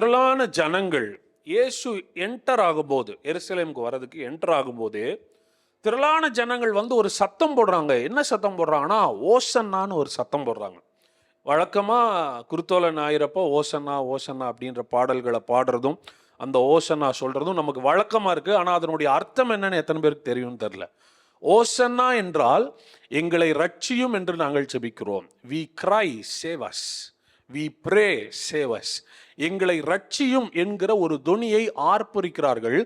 திரளான ஜனங்கள் இயேசு என்டர் ஆகும்போது எருசலேமுக்கு வர்றதுக்கு என்டர் ஆகும்போது திரளான ஜனங்கள் வந்து ஒரு சத்தம் போடுறாங்க. என்ன சத்தம் போடுறாங்கன்னா ஓசன்னான்னு ஒரு சத்தம் போடுறாங்க. வழக்கமாக குருத்தோலன் ஆயிரப்போ ஓசன்னா ஓசன்னா அப்படின்ற பாடல்களை பாடுறதும் அந்த ஓசன்னா சொல்கிறதும் நமக்கு வழக்கமாக இருக்குது ஆனால் அதனுடைய அர்த்தம் என்னன்னு எத்தனை பேருக்கு தெரியும்னு தெரில ஓசன்னா என்றால் எங்களை ரட்சியும் என்று நாங்கள் செபிக்கிறோம். We cry save us we pray save us எங்களை ரட்சியும் என்கிற ஒரு தொனியை ஆர்ப்பரிக்கிறார்கள்.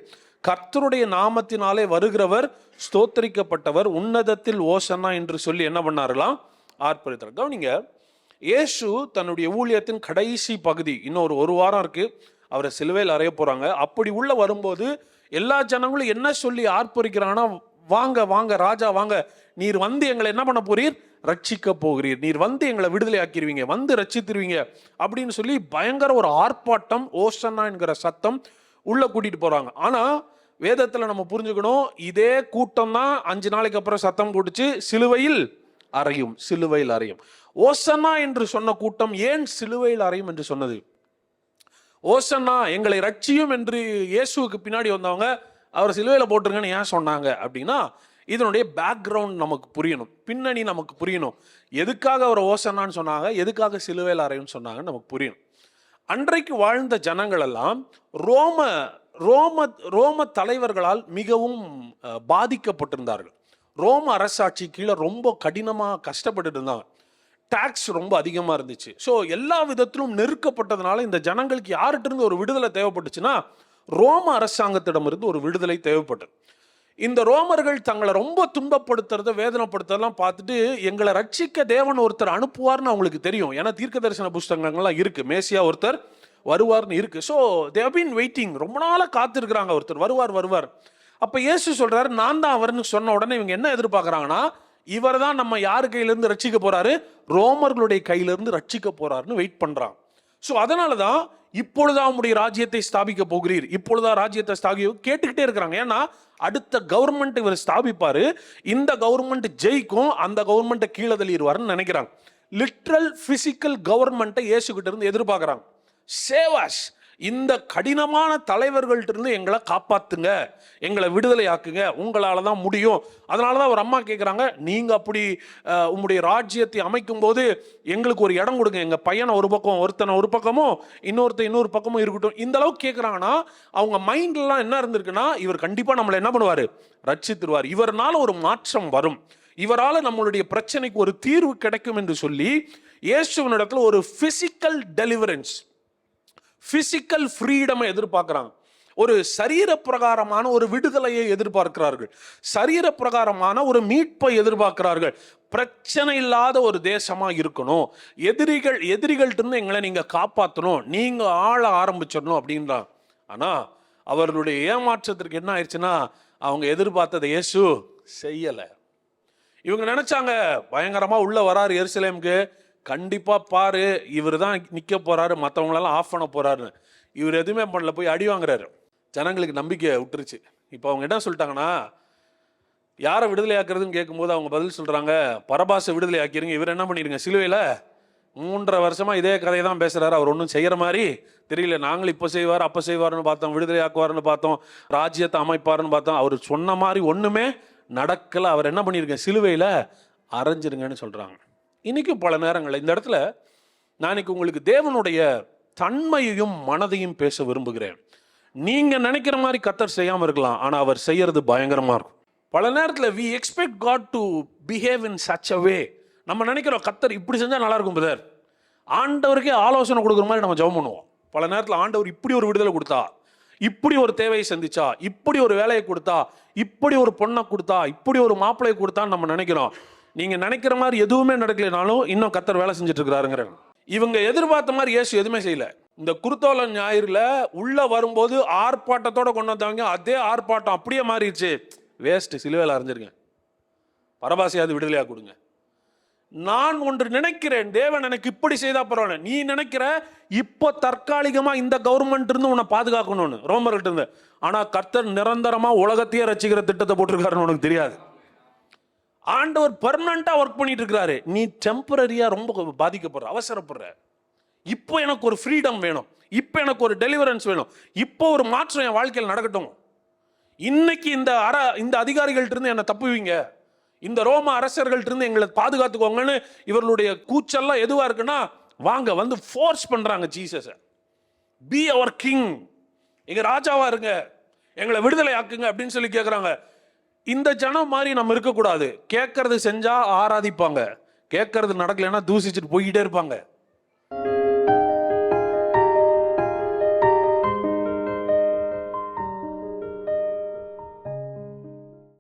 கர்த்தருடைய நாமத்தினாலே வருகிறவர் ஸ்தோத்தரிக்கப்பட்டவர் உன்னதத்தில் ஓசன்னா என்று சொல்லி என்ன பண்ணார்களாம் ஆர்ப்பரித்தார். கவனிங்க இயேசு தன்னுடைய ஊழியத்தின் கடைசி பகுதி இன்னொரு ஒரு வாரம் இருக்கு அவரை சிலுவையில் அறைய போறாங்க. அப்படி உள்ள வரும்போது எல்லா ஜனங்களும் என்ன சொல்லி ஆர்ப்பரிக்கிறாங்கன்னா வாங்க வாங்க ராஜா வாங்க நீர் வந்து எங்களை என்ன பண்ண போறீர்? ரட்சிக்க போகிறீர். நீர் வந்து எங்களை விடுதலை ஆக்கிடுவீங்க வந்து ரட்சித்திருவீங்க அப்படின்னு சொல்லி பயங்கர ஒரு ஆர்ப்பாட்டம் ஓசன்னா என்கிற சத்தம் உள்ள கூட்டிட்டு போறாங்க. ஆனா வேதத்துல நம்ம புரிஞ்சுக்கணும் இதே கூட்டம் தான் அஞ்சு நாளைக்கு அப்புறம் சத்தம் போட்டுச்சு சிலுவையில் அறையும் சிலுவையில் அறையும். ஓசன்னா என்று சொன்ன கூட்டம் ஏன் சிலுவையில் அறையும் என்று சொன்னது? ஓசன்னா எங்களை ரட்சியும் என்று இயேசுவுக்கு பின்னாடி வந்தவங்க அவர் சிலுவையில் போட்டுருங்கன்னு ஏன் சொன்னாங்க அப்படின்னா இதனுடைய பேக்ரவுண்ட் நமக்கு புரியணும். பின்னணி நமக்கு புரியணும். எதுக்காக அவர் ஓசன்னான்னு சொன்னாங்க? எதுக்காக சிலுவையில் அறையும்னு சொன்னாங்கன்னு நமக்கு புரியணும். அன்றைக்கு வாழ்ந்த ஜனங்கள் எல்லாம் ரோம ரோம ரோம தலைவர்களால் மிகவும் பாதிக்கப்பட்டிருந்தார்கள். ரோம அரசாட்சி கீழே ரொம்ப கடினமாக கஷ்டப்பட்டு இருந்தாங்க. டேக்ஸ் ரொம்ப அதிகமாக இருந்துச்சு. ஸோ எல்லா விதத்திலும் நெருக்கப்பட்டதுனால இந்த ஜனங்களுக்கு யார்கிட்ட இருந்து ஒரு விடுதலை தேவைப்பட்டுச்சுன்னா ரோம அரசாங்கத்திடமிருந்து ஒரு விடுதலை தேவைப்பட்டது. இந்த ரோமர்கள் தங்களை ரொம்ப துன்பப்படுத்துறத வேதனைப்படுத்துறதெல்லாம் பார்த்துட்டு எங்களை ரட்சிக்க தேவன் ஒருத்தர் அனுப்புவார்னு அவங்களுக்கு தெரியும். ஏன்னா தீர்க்க தரிசன புஸ்தகங்கள்லாம் இருக்குது மேசியா ஒருத்தர் வருவார்னு இருக்குது ஸோ தேவ் பீன் வெயிட்டிங் ரொம்ப நாளாக காத்திருக்கிறாங்க ஒருத்தர். வருவார் வருவார். அப்போ இயேசு சொல்கிறாரு நான் தான் அவர்னு சொன்ன உடனே இவங்க என்ன எதிர்பார்க்குறாங்கன்னா இவர் தான் நம்ம யார் கையிலேருந்து ரட்சிக்க போகிறாரு ரோமர்களுடைய கையிலிருந்து ரட்சிக்க போகிறாருன்னு வெயிட் பண்ணுறான் ஸோ அதனால தான் இப்பொழுது அவனுடைய ராஜ்யத்தை ஸ்தாபிக்க போகிறீர். இப்பொழுதா ராஜ்யத்தை ஸ்தாபி கேட்டுக்கிட்டே இருக்கிறாங்க. ஏன்னா அடுத்த கவர்மெண்ட் இவர் ஸ்தாபிப்பார். இந்த கவர்மெண்ட் ஜெயிக்கும் அந்த கவர்மெண்ட்டை கீழே தள்ளிடுவார்னு நினைக்கிறாங்க. லிட்ரல் பிசிக்கல் கவர்மெண்ட்டை இயேசுகிட்ட இருந்து எதிர்பார்க்குறாங்க. சேவாஸ் இந்த கடினமான தலைவர்கள்ட்டிருந்து எங்களை காப்பாத்துங்க எங்களை விடுதலை ஆக்குங்க உங்களால் தான் முடியும். அதனால தான் ஒரு அம்மா கேட்குறாங்க நீங்கள் அப்படி உங்களுடைய ராஜ்யத்தை அமைக்கும் போது எங்களுக்கு ஒரு இடம் கொடுங்க. எங்கள் பையனை ஒரு பக்கம் ஒருத்தனை ஒரு பக்கமும் இன்னொருத்தன் இன்னொரு பக்கமும் இருக்கட்டும். இந்த அளவுக்கு கேட்குறாங்கன்னா அவங்க மைண்ட்லாம் என்ன இருந்திருக்குன்னா இவர் கண்டிப்பாக நம்மளை என்ன பண்ணுவார்? ரட்சித்துருவார். இவர்னால ஒரு மாற்றம் வரும். இவரால் நம்மளுடைய பிரச்சனைக்கு ஒரு தீர்வு கிடைக்கும் என்று சொல்லி இயேசுவனிடத்தில் ஒரு ஃபிசிக்கல் டெலிவரன்ஸ் பிசிக்கல் ஃப்ரீடமை எதிர்பார்க்குறாங்க. ஒரு சரீர பிரகாரமான ஒரு விடுதலையை எதிர்பார்க்கிறார்கள். சரீர பிரகாரமான ஒரு மீட்பை எதிர்பார்க்கிறார்கள். பிரச்சனை இல்லாத ஒரு தேசமாக இருக்கணும். எதிரிகள் எதிரிகள்ட்டிருந்து எங்களை நீங்கள் காப்பாற்றணும் நீங்கள் ஆள ஆரம்பிச்சிடணும் அப்படின்றான் ஆனால் அவர்களுடைய ஏமாற்றத்திற்கு என்ன ஆயிடுச்சுன்னா அவங்க எதிர்பார்த்ததை இயேசு செய்யலை. இவங்க நினச்சாங்க பயங்கரமாக உள்ளே வராரு எருசலேமுக்கு. கண்டிப்பா பாரு இவர் தான் நிக்க போறாரு மற்றவங்களெல்லாம் ஆஃப் பண்ண போறாருன்னு. இவர் எதுவுமே பண்ணல போய் அடி வாங்குறாரு. ஜனங்களுக்கு நம்பிக்கை விட்டுருச்சு. இப்போ அவங்க என்ன சொல்லிட்டாங்கன்னா யாரை விடுதலை ஆக்குறதுன்னு கேட்கும்போது அவங்க பதில் சொல்றாங்க பரபாசை விடுதலை ஆக்கிருங்க இவர் என்ன பண்ணிருங்க சிலுவையில் மூன்றரை வருஷமா இதே கதையை தான் பேசுறாரு. அவர் ஒன்றும் செய்யற மாதிரி தெரியல. நாங்கள் இப்போ செய்வார் அப்போ செய்வாருன்னு பார்த்தோம் விடுதலை ஆக்குவாருன்னு பார்த்தோம் ராஜ்யத்தை அமைப்பாருன்னு பார்த்தோம். அவர் சொன்ன மாதிரி ஒன்றுமே நடக்கலை. அவர் என்ன பண்ணிருங்க சிலுவையில் அரைஞ்சிருங்கன்னு சொல்கிறாங்க இன்றைக்கும் பல நேரங்களில் இந்த இடத்துல நான் இன்னைக்கு உங்களுக்கு தேவனுடைய தன்மையையும் மனதையும் பேச விரும்புகிறேன். நீங்கள் நினைக்கிற மாதிரி கத்தர் செய்யாமல் இருக்கலாம் ஆனால் அவர் செய்கிறது பயங்கரமாக இருக்கும். பல நேரத்தில் we expect God to behave in such a way நம்ம நினைக்கிறோம் கத்தர் இப்படி செஞ்சால் நல்லாயிருக்கும் பிரதர் ஆண்டவருக்கே ஆலோசனை கொடுக்குற மாதிரி நம்ம ஜெபம் பண்ணுவோம். பல நேரத்தில் ஆண்டவர் இப்படி ஒரு விடுதலை கொடுத்தா இப்படி ஒரு தேவையை சந்திச்சா இப்படி ஒரு வேலையை கொடுத்தா இப்படி ஒரு பொண்ணை கொடுத்தா இப்படி ஒரு மாப்பிள்ளையை கொடுத்தான்னு நம்ம நினைக்கிறோம். நீங்க நினைக்கிற மாதிரி எதுவுமே நடக்கலைனாலும் இன்னும் கத்தர் வேலை செஞ்சுட்டு இருக்கிறாருங்கிற இவங்க எதிர்பார்த்த மாதிரி இயேசு எதுவுமே செய்யல. இந்த குருத்தோல ஞாயிறுல உள்ள வரும்போது ஆர்ப்பாட்டத்தோட கொண்டு வந்தவங்க அதே ஆர்ப்பாட்டம் அப்படியே மாறிடுச்சு. வேஸ்ட் சிலுவையில் அரைஞ்சிருங்க. பரபாசியாவது விடுதலையாக கொடுங்க. நான் ஒன்று நினைக்கிறேன் தேவன் எனக்கு இப்படி செய்தா பரவாயில்ல. நீ நினைக்கிற இப்போ தற்காலிகமாக இந்த கவர்மெண்ட் இருந்து உன்னை பாதுகாக்கணும்னு ரோமர்கிட்ட இருந்து. ஆனால் கர்த்தர் நிரந்தரமாக உலகத்தையே ரசிக்கிற திட்டத்தை போட்டிருக்காருன்னு உனக்கு தெரியாது. ஆண்டவர் பெர்மனண்டா ஒர்க் பண்ணிட்டு இருக்கிறாரு நீ டெம்பரரியா ரொம்ப பாதிக்கப்படுற அவசரப்படுற. இப்போ எனக்கு ஒரு ஃப்ரீடம் வேணும். இப்போ எனக்கு ஒரு டெலிவரன்ஸ் வேணும். இப்போ ஒரு மாற்றம் என் வாழ்க்கையில் நடக்கட்டும். இன்னைக்கு இந்த அற இந்த அதிகாரிகள்ட்ட இருந்து என்னை தப்புவீங்க. இந்த ரோம அரசர்கள்ட்ட இருந்து எங்களை பாதுகாத்துக்கோங்கன்னு இவர்களுடைய கூச்செல்லாம் எதுவாக இருக்குன்னா வாங்க வந்து ஃபோர்ஸ் பண்ணுறாங்க ஜீசஸை. பி அவர் கிங் எங்கள் ராஜாவாக இருங்க. எங்களை விடுதலை ஆக்குங்க அப்படின்னு சொல்லி கேட்குறாங்க இந்த ஜனம் மாதிரி நம்ம இருக்கக்கூடாது. கேட்கறது செஞ்சா ஆராதிப்பாங்க. கேட்கறது நடக்கலைன்னா தூசிச்சுட்டு போய்கிட்டே இருப்பாங்க.